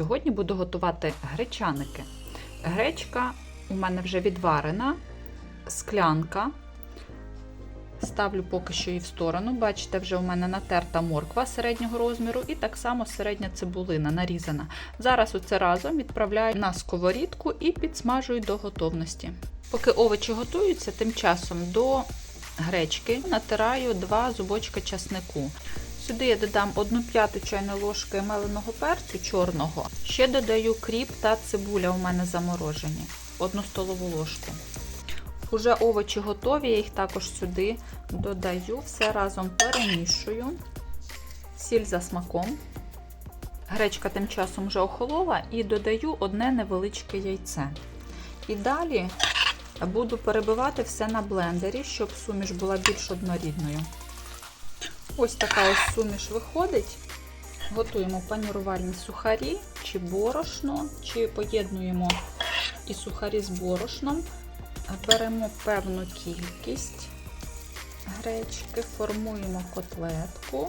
Сьогодні буду готувати гречаники. Гречка у мене вже відварена, склянка. Ставлю поки що її в сторону. Бачите, вже у мене натерта морква середнього розміру і так само середня цибулина нарізана. Зараз оце разом відправляю на сковорідку і підсмажую до готовності. Поки овочі готуються, тим часом до гречки натираю 2 зубочка часнику. Сюди я додам 1 п'яту чайної ложки меленого перцю чорного. Ще додаю кріп та цибуля у мене заморожені. 1 столову ложку. Уже овочі готові, я їх також сюди додаю, все разом перемішую, сіль за смаком. Гречка тим часом вже охолола і додаю одне невеличке яйце. І далі буду перебивати все на блендері, щоб суміш була більш однорідною. Ось така ось суміш виходить. Готуємо панірувальні сухарі, чи борошно, чи поєднуємо і сухарі з борошном. Беремо певну кількість гречки, формуємо котлетку,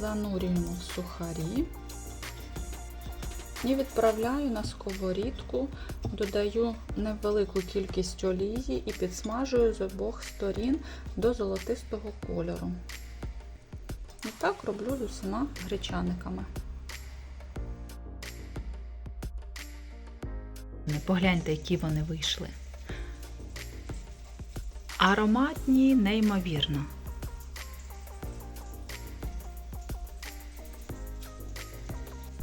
занурюємо в сухарі і відправляю на сковорідку, додаю невелику кількість олії і підсмажую з обох сторін до золотистого кольору. І так роблю з усіма гречаниками. Погляньте, які вони вийшли. Ароматні, неймовірно.